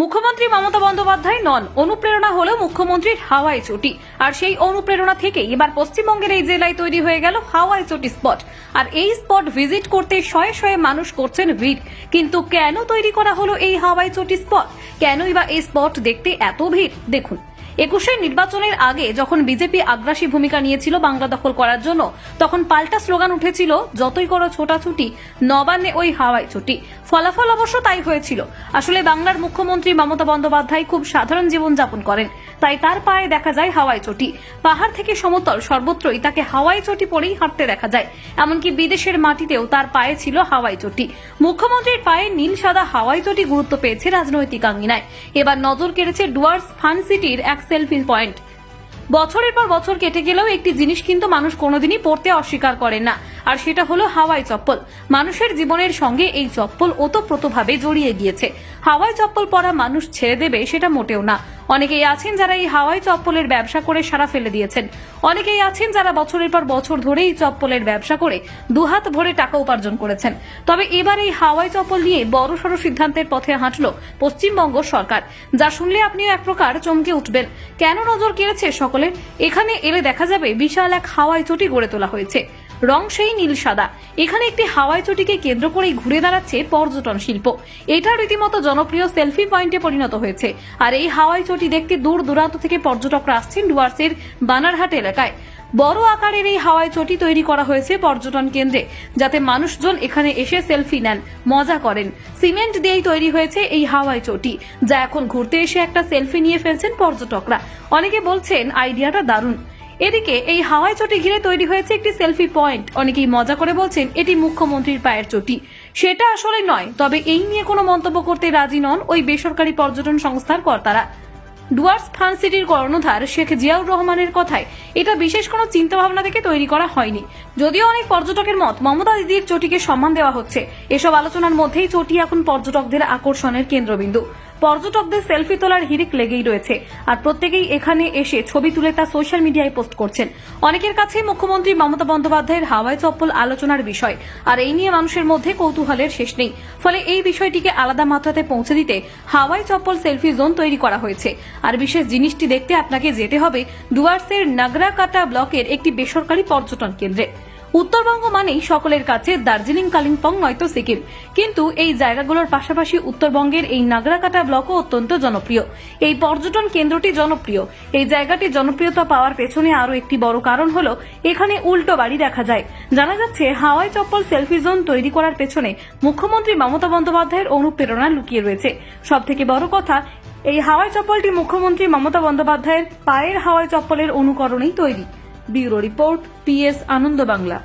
মুখ্যমন্ত্রী মমতা বন্দ্যোপাধ্যায় নন। অনুপ্রেরণা হল মুখ্যমন্ত্রীর হাওয়াই চটি। আর সেই অনুপ্রেরণা থেকে এবার পশ্চিমবঙ্গের এই জেলায় তৈরি হয়ে গেল হাওয়াই চটি স্পট। আর এই স্পট ভিজিট করতে শয়ে শয়ে মানুষ করছেন ভিড়। কিন্তু কেন তৈরি করা হলো এই হাওয়াই চটি স্পট? কেনই বা এই স্পট দেখতে এত ভিড়? দেখুন। একুশের নির্বাচনের আগে যখন বিজেপি আগ্রাসী ভূমিকা নিয়েছিল বাংলা দখল করার জন্য, তখন পাল্টা স্লোগান উঠেছিল, যতই করো ছোটাছুটি, নবান্নে ওই হাওয়াই ছুটি। ফলাফল অবশ্য তাই হয়েছিল। আসলে বাংলার মুখ্যমন্ত্রী মমতা বন্দ্যোপাধ্যায় খুব সাধারণ জীবন যাপন করেন। তাই তার পায়ে দেখা যায় হাওয়াই চটি পাহাড় থেকে সমতল, সর্বত্রই তাকে হাওয়াই চটি পরেই হাঁটতে দেখা যায়। এমনকি বিদেশের মাটিতেও তার পায়ে ছিল হাওয়াই চটি মুখ্যমন্ত্রীর পায়ে নীল সাদা হাওয়াই চটি গুরুত্ব পেয়েছে রাজনৈতিক আঙ্গিনায় এবার নজর কেড়েছে ডুয়ার্স ফান সিটির এক সেলফি পয়েন্ট বছরের পর বছর কেটে গেলেও একটি জিনিস কিন্তু মানুষ কোনোদিনই পড়তে অস্বীকার করে না। আর সেটা হলো হাওয়াই চপ্পল। মানুষের জীবনের সঙ্গে এই চপ্পল ওতপ্রোতভাবে জড়িয়ে গিয়েছে। হাওয়াই চপ্পল পরা মানুষ ছেড়ে দেবে সেটা মোটেও না। অনেকেই আছেন যারা এই হাওয়াই চপ্পলের ব্যবসা করে সারা ফেলে দিয়েছেন। অনেকেই আছেন যারা বছরের পর বছর ধরে এই চপ্পলের ব্যবসা করে দুহাত ভরে টাকা উপার্জন করেছেন। তবে এবার এই হাওয়াই চপ্পল নিয়ে বড় বড়সড় সিদ্ধান্তের পথে হাঁটল পশ্চিমবঙ্গ সরকার। যা শুনলে আপনিও এক প্রকার চমকে উঠবেন। কেন নজর কেড়েছে সকলের? এখানে এলে দেখা যাবে বিশাল এক হাওয়াই চটি গড়ে তোলা হয়েছে। রং সেই নীল সাদা। এখানে একটি হাওয়াই চটিকে কেন্দ্র করেই ঘুরে দাঁড়াচ্ছে পর্যটন শিল্প। এটা রীতিমতো জনপ্রিয় সেলফি পয়েন্টে পরিণত হয়েছে। আর এই হাওয়াই দেখতে দূর দূরান্ত থেকে পর্যটকরা আসছেন ডুয়ার্সের বানারহাট এলাকায়। বড় আকারের এই হাওয়াই চটি তৈরি করা হয়েছে পর্যটন কেন্দ্রে, যাতে মানুষজন এখানে এসে সেলফি নেন, মজা করেন। সিমেন্ট দিয়েই তৈরি হয়েছে এই হাওয়াই চটি, যা এখন ঘুরতে এসে একটা সেলফি নিয়ে ফেলছেন পর্যটকরা। অনেকে বলছেন আইডিয়াটা দারুণ। এদিকে এই হাওয়াই চটি ঘিরে তৈরি হয়েছে একটি সেলফি পয়েন্ট। অনেকেই মজা করে বলছেন এটি মুখ্যমন্ত্রীর পায়ের চটি। সেটা আসলে নয়, তবে এই নিয়ে কোনো মন্তব্য করতে রাজি নন ওই বেসরকারি পর্যটন সংস্থার কর্তারা। ডুয়ার্স ফান সিটির কর্ণধার শেখ জিয়াউর রহমানের কথায় এটা বিশেষ কোনো চিন্তা ভাবনা থেকে তৈরি করা হয়নি। যদিও অনেক পর্যটকের মত মমতা দিদির চটিকে সম্মান দেওয়া হচ্ছে। এসব আলোচনার মধ্যেই চটি এখন পর্যটকদের আকর্ষণের কেন্দ্রবিন্দু। পর্যটকদের সেলফি তোলার হিরিক লেগেই রয়েছে। আর প্রত্যেকেই এখানে এসে ছবি তুলে তা সোশ্যাল মিডিয়ায় পোস্ট করছেন। অনেকের কাছেই মুখ্যমন্ত্রী মমতা বন্দ্যোপাধ্যায়ের হাওয়াই চপ্পল আলোচনার বিষয়। আর এই নিয়ে মানুষের মধ্যে কৌতূহলের শেষ নেই। ফলে এই বিষয়টিকে আলাদা মাত্রাতে পৌঁছে দিতে হাওয়াই চপ্পল সেলফি জোন তৈরি করা হয়েছে। আর বিশেষ জিনিসটি দেখতে আপনাকে যেতে হবে ডুয়ার্সের নাগরাকাটা ব্লকের একটি বেসরকারি পর্যটন কেন্দ্রে। উত্তরবঙ্গ মানেই সকলের কাছে দার্জিলিং, কালিম্পং নয়তো সিকিম। কিন্তু এই জায়গাগুলোর পাশাপাশি উত্তরবঙ্গের এই নাগরাকাটা ব্লকও অত্যন্ত জনপ্রিয়। এই পর্যটন কেন্দ্রটি জনপ্রিয়। এই জায়গাটি জনপ্রিয়তা পাওয়ার পেছনে আরও একটি বড় কারণ হল, এখানে উল্টো বাড়ি দেখা যায়। জানা যাচ্ছে, হাওয়াই চপ্পল সেলফি জোন তৈরি করার পেছনে মুখ্যমন্ত্রী মমতা বন্দ্যোপাধ্যায়ের অনুপ্রেরণা লুকিয়ে রয়েছে। সব থেকে বড় কথা, এই হাওয়াই চপ্পলটি মুখ্যমন্ত্রী মমতা বন্দ্যোপাধ্যায়ের পায়ের হাওয়াই চপ্পলের অনুকরণেই তৈরি। Bureau report PS Ananda Bangla.